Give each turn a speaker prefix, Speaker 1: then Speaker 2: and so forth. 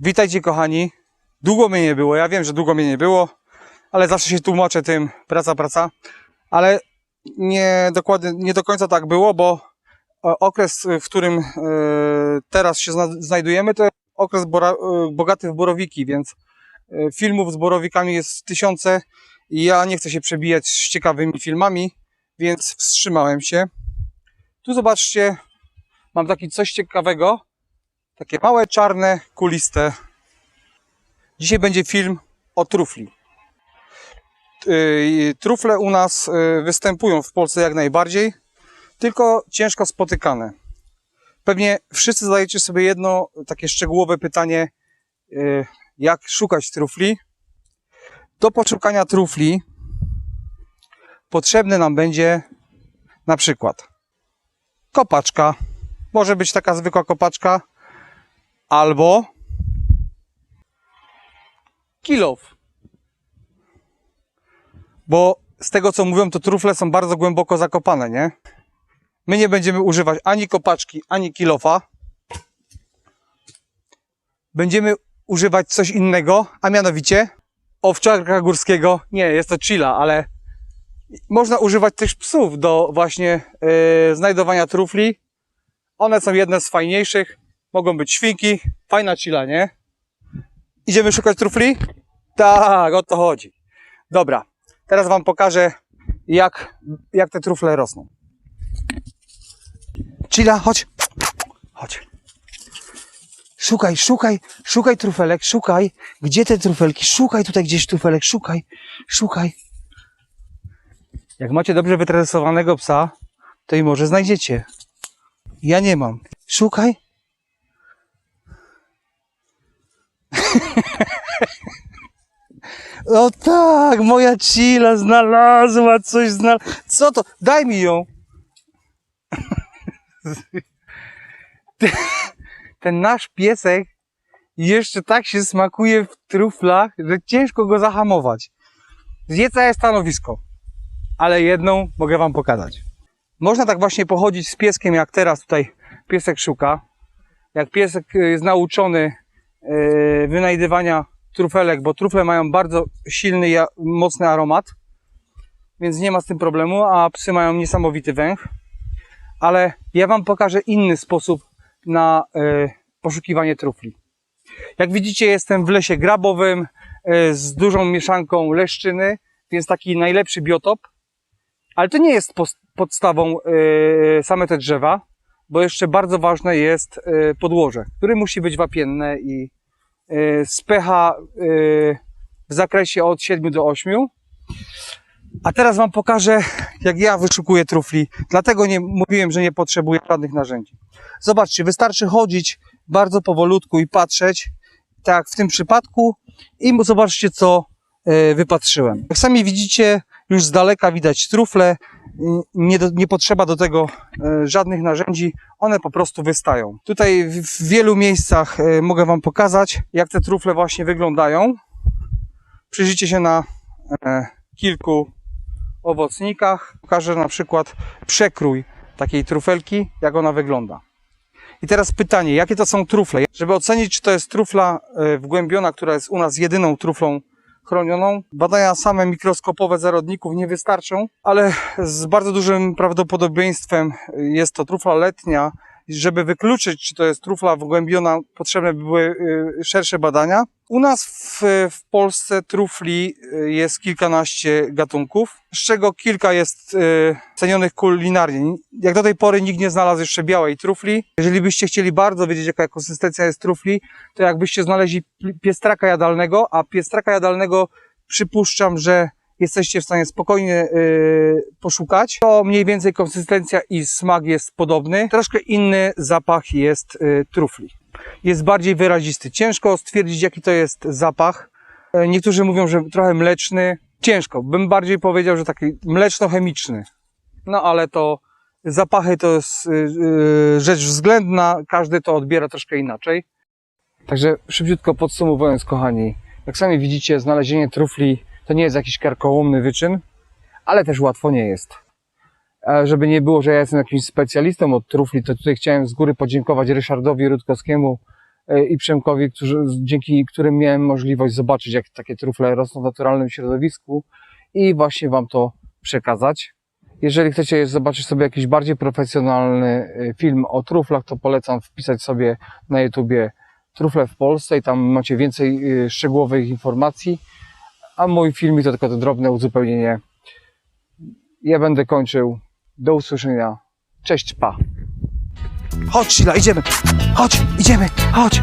Speaker 1: Witajcie kochani. Długo mnie nie było, ja wiem, że długo mnie nie było, ale zawsze się tłumaczę tym praca, praca. Ale nie, dokładnie, nie do końca tak było, bo e, okres, w którym e, teraz się zna- znajdujemy, to okres bora, e, bogaty w borowiki, więc filmów z borowikami jest tysiące i ja nie chcę się przebijać z ciekawymi filmami, więc wstrzymałem się. Tu zobaczcie, mam taki coś ciekawego. Takie małe, czarne, kuliste. Dzisiaj będzie film o trufli. Yy, Trufle u nas yy, występują w Polsce jak najbardziej, tylko ciężko spotykane. Pewnie wszyscy zadajecie sobie jedno takie szczegółowe pytanie, yy, jak szukać trufli. Do poszukania trufli potrzebny nam będzie na przykład kopaczka. Może być taka zwykła kopaczka, albo kilof. Bo z tego co mówią, to trufle są bardzo głęboko zakopane, nie? My nie będziemy używać ani kopaczki, ani kilofa. Będziemy używać coś innego, a mianowicie owczarka górskiego. Nie, jest to chilla, ale można używać też psów do właśnie yy, znajdowania trufli. One są jedne z fajniejszych. Mogą być świnki. Fajna chilla, nie? Idziemy szukać trufli? Tak, o to chodzi. Dobra, teraz Wam pokażę, jak, jak te trufle rosną. Chilla, chodź. Chodź. Szukaj, szukaj, szukaj trufelek, szukaj. Gdzie te trufelki? Szukaj tutaj gdzieś trufelek, szukaj, szukaj. Jak macie dobrze wytresowanego psa, to i może znajdziecie. Ja nie mam. Szukaj. O tak, moja cila znalazła coś, znal... Co to? Daj mi ją. Ten nasz piesek jeszcze tak się smakuje w truflach, że ciężko go zahamować. Zje całe stanowisko. Ale jedną mogę wam pokazać. Można tak właśnie pochodzić z pieskiem, jak teraz tutaj piesek szuka. Jak piesek y, jest nauczony wynajdywania trufelek, bo trufle mają bardzo silny, mocny aromat, więc nie ma z tym problemu, a psy mają niesamowity węch. Ale ja Wam pokażę inny sposób na y, poszukiwanie trufli. Jak widzicie, jestem w lesie grabowym y, z dużą mieszanką leszczyny, więc taki najlepszy biotop. Ale to nie jest podstawą same te drzewa, bo jeszcze bardzo ważne jest podłoże, które musi być wapienne i z pH y, w zakresie od 7 do 8. A teraz Wam pokażę, jak ja wyszukuję trufli. Dlatego nie mówiłem, że nie potrzebuję żadnych narzędzi. Zobaczcie, wystarczy chodzić bardzo powolutku i patrzeć, tak w tym przypadku, i zobaczcie, co y, wypatrzyłem. Jak sami widzicie, już z daleka widać trufle. Nie, do, nie potrzeba do tego y, żadnych narzędzi, one po prostu wystają. Tutaj w, wielu miejscach y, mogę Wam pokazać, jak te trufle właśnie wyglądają. Przyjrzyjcie się na e, kilku owocnikach. Pokażę na przykład przekrój takiej trufelki, jak ona wygląda. I teraz pytanie, jakie to są trufle? Żeby ocenić, czy to jest trufla e, wgłębiona, która jest u nas jedyną truflą chronioną, badania same mikroskopowe zarodników nie wystarczą, ale z bardzo dużym prawdopodobieństwem jest to trufla letnia. Żeby wykluczyć, czy to jest trufla wgłębiona, potrzebne by były y, szersze badania. U nas w, w Polsce trufli y, jest kilkanaście gatunków, z czego kilka jest y, cenionych kulinarnie. Jak do tej pory nikt nie znalazł jeszcze białej trufli. Jeżeli byście chcieli bardzo wiedzieć, jaka konsystencja jest trufli, to jakbyście znaleźli pi- piestraka jadalnego, a piestraka jadalnego przypuszczam, że jesteście w stanie spokojnie yy, poszukać, to mniej więcej konsystencja i smak jest podobny. Troszkę inny zapach jest trufli. Jest bardziej wyrazisty. Ciężko stwierdzić, jaki to jest zapach. E, Niektórzy mówią, że trochę mleczny. Ciężko. Bym bardziej powiedział, że taki mleczno-chemiczny. No ale to zapachy to jest yy, yy, rzecz względna. Każdy to odbiera troszkę inaczej. Także szybciutko podsumowując, kochani, jak sami widzicie, znalezienie trufli to nie jest jakiś karkołomny wyczyn, ale też łatwo nie jest. Żeby nie było, że ja jestem jakimś specjalistą od trufli, to tutaj chciałem z góry podziękować Ryszardowi Rutkowskiemu e, i Przemkowi, którzy, dzięki którym miałem możliwość zobaczyć, jak takie trufle rosną w naturalnym środowisku i właśnie Wam to przekazać. Jeżeli chcecie zobaczyć sobie jakiś bardziej profesjonalny e, film o truflach, to polecam wpisać sobie na YouTubie trufle w Polsce i tam macie więcej e, szczegółowych informacji, a mój filmik to tylko to drobne uzupełnienie. Ja będę kończył. Do usłyszenia. Cześć, pa. Chodź, Sila, idziemy. Chodź, idziemy, chodź.